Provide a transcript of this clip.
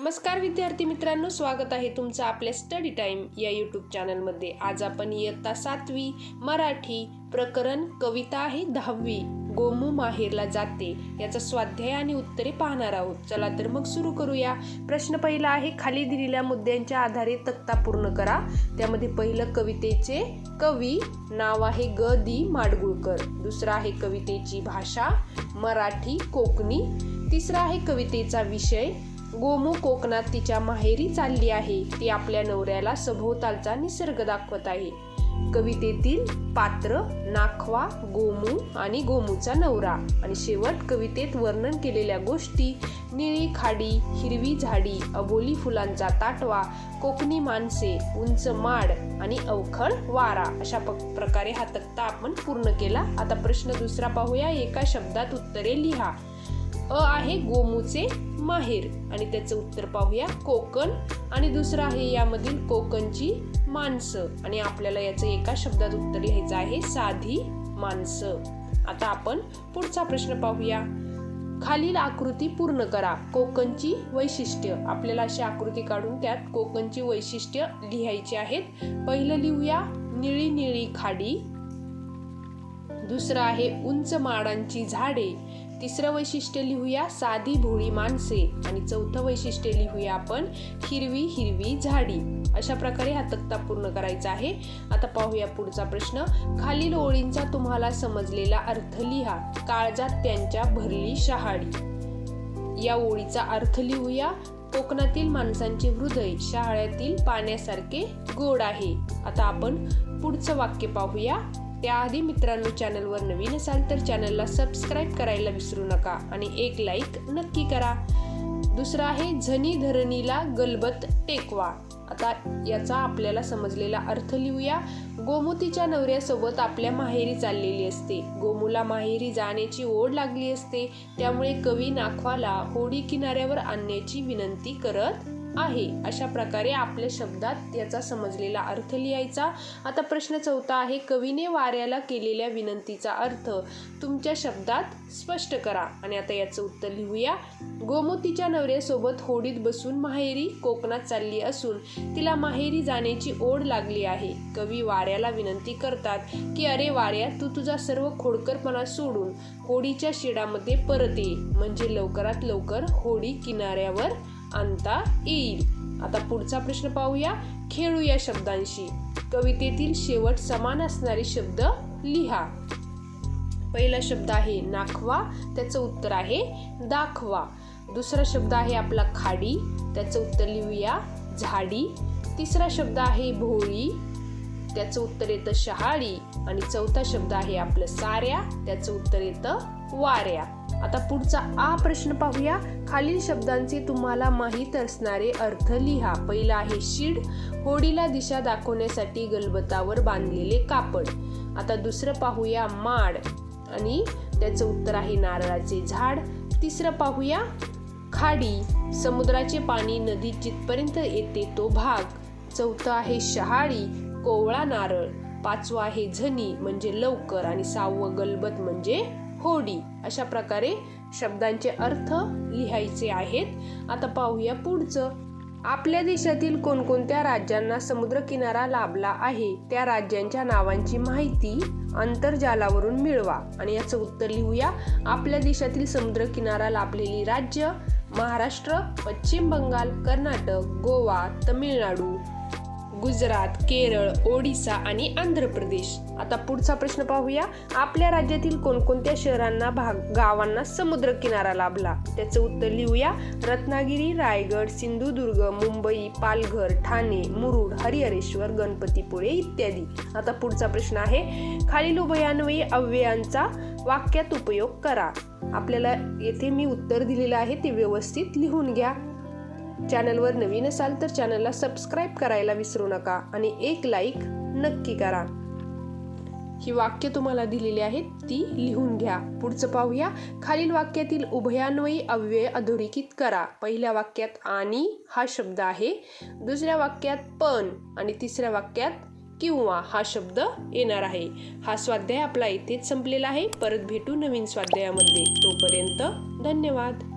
नमस्कार विद्यार्थी मित्रांनो स्वागत आहे तुमचं आपल्या स्टडी टाइम या यूट्यूब चॅनलमध्ये आज आपण इयत्ता सातवी मराठी प्रकरण कविता आहे दहावी. गोमू माहेरला जाते. याचा स्वाध्याय आणि उत्तरे पाहणार आहोत. चला तर मग सुरू करूया. प्रश्न पहिला आहे खाली दिलेल्या मुद्द्यांच्या आधारे तक्ता पूर्ण करा. त्यामध्ये पहिलं कवितेचे कवी नाव आहे ग. दी. माडगुळकर. दुसरं आहे कवितेची भाषा मराठी कोकणी. तिसरा आहे कवितेचा विषय गोमू कोकणात तिच्या माहेरी चालली आहे. ती आपल्या नवऱ्याला सभोवतालचा निसर्ग दाखवत आहे. कवितेतील पात्र नाखवा गोमू आणि गोमूचा नवरा. आणि शेवट कवितेत वर्णन केलेल्या गोष्टी निळी खाडी हिरवी झाडी अबोली फुलांचा ताटवा कोकणी माणसे उंच माड आणि अवखळ वारा. अशा प- प्रकारे हा तक्ता आपण पूर्ण केला. आता प्रश्न दुसरा पाहूया. एका शब्दात उत्तरे लिहा. अ आहे गोमूचे माहेर. आणि त्याचं उत्तर पाहूया कोकण. आणि दुसरं आहे यामधील कोकणची माणसं. आणि आपल्याला याचं एका शब्दात उत्तर लिहायचं आहे साधी माणसं. आता आपण पुढचा प्रश्न पाहूया. खालील आकृती पूर्ण करा. कोकणची वैशिष्ट्य. आपल्याला अशी आकृती काढून त्यात कोकणची वैशिष्ट्य लिहायची आहेत. पहिलं लिहूया निळी निळी खाडी. दुसरं आहे उंच माडांची झाडे. तिसरं वैशिष्ट्य लिहूया साधी भोळी माणसे आणि चौथं वैशिष्ट्य लिहूया आपण हिरवी हिरवी झाडी. अशा प्रकारे हा तक्ता पूर्ण करायचा आहे. आता पाहूया पुढचा प्रश्न. खालील ओळींचा तुम्हाला समजलेला अर्थ लिहा. काळजात त्यांच्या भरली शहाडी. या ओळीचा अर्थ लिहूया कोकणातील माणसांचे हृदय शहाळ्यातील पाण्यासारखे गोड आहे. आता आपण पुढचं वाक्य पाहूया. त्याआधी मित्रांनो चॅनलवर नवीन असाल तर चॅनलला सबस्क्राईब करायला विसरू नका आणि एक लाईक नक्की करा. दुसरा आहे झनी धरणीला गलबत टेकवा. आता याचा आपल्याला समजलेला अर्थ लिहूया. गोमुतीच्या नवऱ्यासोबत आपल्या माहेरी चाललेली असते. गोमूला माहेरी जाण्याची ओढ लागली असते. त्यामुळे कवी नाखवाला होडी किनाऱ्यावर आणण्याची विनंती करत आहे. अशा प्रकारे आपल्या शब्दात याचा समजलेला अर्थ लिहायचा. आता प्रश्न चौथा आहे कवीने वाऱ्याला केलेल्या विनंतीचा अर्थ तुमच्या शब्दात स्पष्ट करा. आणि आता याचं उत्तर लिहूया. गोमतीच्या नवऱ्यासोबत होडीत बसून माहेरी कोकणात चालली असून तिला माहेरी जाण्याची ओढ लागली आहे. कवी वाऱ्याला विनंती करतात की अरे वाऱ्या तू तुझा सर्व खोडकरपणा सोडून होडीच्या शिडामध्ये परत ये. म्हणजे लवकरात लवकर होडी किनाऱ्यावर आणता येईल. आता पुढचा प्रश्न पाहूया. खेळू या शब्दांशी. कवितेतील शेवट समान असणारे शब्द लिहा. पहिला शब्द आहे नाखवा त्याचं उत्तर आहे दाखवा. दुसरा शब्द आहे आपला खाडी त्याचं उत्तर लिहूया झाडी. तिसरा शब्द आहे भोळी त्याचं उत्तर येतं शहाळी. आणि चौथा शब्द आहे आपलं साऱ्या त्याचं उत्तर येतं वाऱ्या. आता पुढचा आ प्रश्न पाहूया. खालील शब्दांचे तुम्हाला माहीत असणारे अर्थ लिहा. पहिला आहे शीड. होडीला दिशा दाखवण्यासाठी गलबतावर बांधलेले कापड. आता दुसरं पाहूया माड. आणि त्याचं उत्तर आहे नारळाचे झाड. तिसरं पाहूया खाडी. समुद्राचे पाणी नदीत जिथपर्यंत येते तो भाग. चौथं आहे शहाळी कोवळा नारळ. पाचवं आहे झनी म्हणजे लवकर. आणि सहावं गलबत म्हणजे होडी अशा प्रकारे शब्दांचे अर्थ लिहायचे आहेत. आता पाहूया पुढचं. आपल्या देशातील कोणकोणत्या राज्यांना समुद्रकिनारा लाभला आहे त्या राज्यांच्या नावांची माहिती आंतरजालावरून मिळवा. आणि याचं उत्तर लिहूया. आपल्या देशातील समुद्रकिनारा लाभलेली राज्य महाराष्ट्र पश्चिम बंगाल कर्नाटक गोवा तमिळनाडू. गुजरात केरळ ओडिसा आणि आंध्र प्रदेश आता पुढचा प्रश्न पाहूया. आपल्या राज्यातील कोणकोणत्या शहरांना भाग गावांना समुद्र किनारा लाभला? त्याचं उत्तर लिहूया. रत्नागिरी रायगड सिंधुदुर्ग मुंबई पालघर ठाणे मुरुड हरिहरेश्वर गणपतीपुळे इत्यादी. आता पुढचा प्रश्न आहे. खालील उभयान्वयी अव्ययांचा वाक्यात उपयोग करा. आपल्याला येथे मी उत्तर दिलेलं आहे ते व्यवस्थित लिहून घ्या. चॅनलवर नवीन असाल तर चॅनलला सबस्क्राईब करायला विसरू नका आणि एक लाईक नक्की करा. ही वाक्य तुम्हाला दिलेली आहेत ती लिहून घ्या. पुढचं पाहूया. खालील वाक्यातील उभयान्वयी अव्यय अधोरेखित करा. पहिल्या वाक्यात आणि हा शब्द आहे. दुसऱ्या वाक्यात पण आणि तिसऱ्या वाक्यात किंवा हा शब्द येणार आहे. हा स्वाध्याय आपला इथेच संपलेला आहे. परत भेटू नवीन स्वाध्यायामध्ये. तोपर्यंत धन्यवाद.